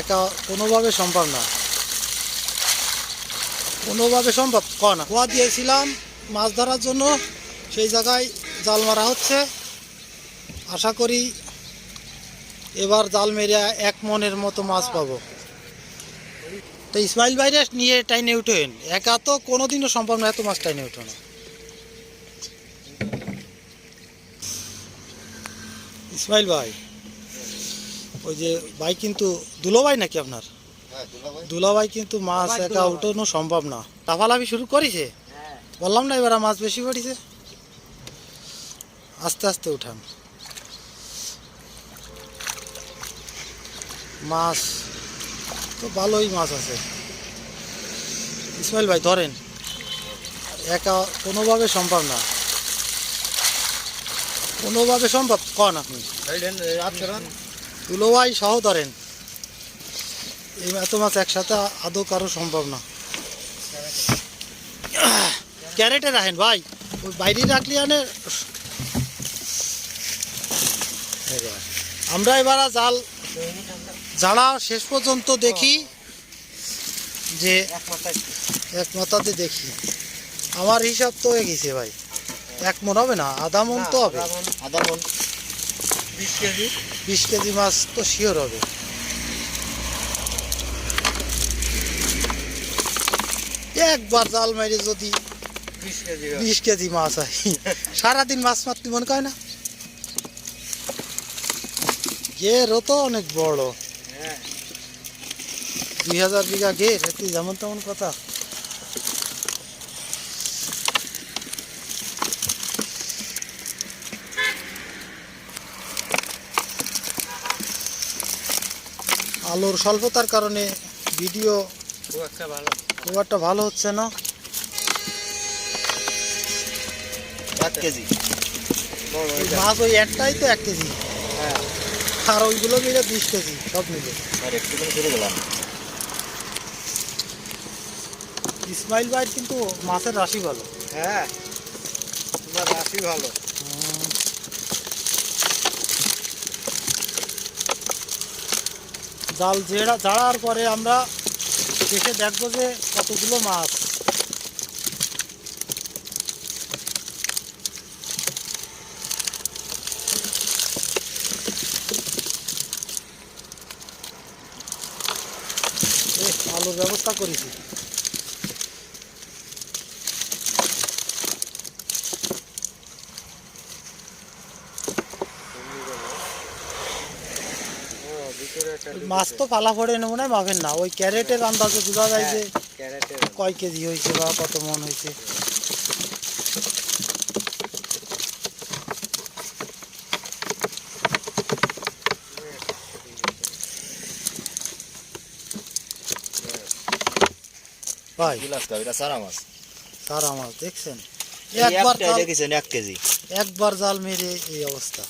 একা কোনোভাবে সম্ভব না। কোনোভাবে সম্ভব, ক না। কুয়া দিয়েছিলাম মাছ ধরার জন্য, সেই জায়গায় জাল মারা হচ্ছে। আশা করি এবার জাল মেরে এক মনের মতো মাছ পাবো। তো ইসমাইল ভাইরে নিয়ে টাইনে উঠেন। একা তো কোনোদিনও সম্ভব না এত মাছ টাইনে উঠো না ইসমাইল ভাই। ওই যে ভাই কিন্তু দুলো ভাই নাকি আপনার? দুলা ভাই কিন্তু মাছ একা উঠানো সম্ভব না। লাফালাফি শুরু করেছে? বললাম না এবার মাছ বেশি পড়েছে? আস্তে আস্তে উঠান। মাছ তো ভালোই মাছ আছে। ইসমাইল ভাই ধরেন একা কোনোভাবে সম্ভব না। কোনোভাবে সম্ভব? কন আপনি? দুলো ভাই সহ ধরেন। এই এত মাছ একসাথে আদৌ কারও সম্ভব না। ক্যারেটে রাখেন ভাই। ওই বাইরে রাখলে আনে। আমরা এবার জাল যারা শেষ পর্যন্ত দেখি। যে এক মাথাতে দেখি। আমার হিসাব তো হয়ে গেছে ভাই। এক মন হবে না, আধা মন তো হবে। আধা মন। বিশ কেজি বিশ কেজি মাছ তো শিওর হবে। একবার জাল মেরে যদি বিশ কেজি মাছ হয় সারাদিন মাছ মারতে মনে করে না? ঘেরও তো অনেক বড়। হ্যাঁ। দুই হাজার বিঘা ঘের যেমন তেমন কথা। আলোর স্বল্পতার কারণে ভিডিও খুব একটা ভালো হচ্ছে না। এক কেজি। মাছ ওই একটাই তো এক কেজি। হ্যাঁ। আর ওইগুলো মিলে বিশ কেজি সব মিলে। আর একটু করে গেলাম। ইসমাইল ভাইয়ের কিন্তু মাছের রাশি ভালো। হ্যাঁ তোমার রাশি ভালো। জাল জেড়া জাড়ার পরে আমরা দেখে দেখব যে কতগুলো মাছ। আলোর ব্যবস্থা করেছি ও ভিতরে একটা ওই মাছ তো পালা পড়ে নেব না মাভেন না। ওই ক্যারেটের আন্দাজে বোঝা যায় যে কয় কেজি হয়েছে বা কত মন হয়েছে। ভাই এটা সারা মাছ। সারা মাছ দেখছেন? একবার দেখেছেন এক কেজি। একবার জাল মেরে এই অবস্থা।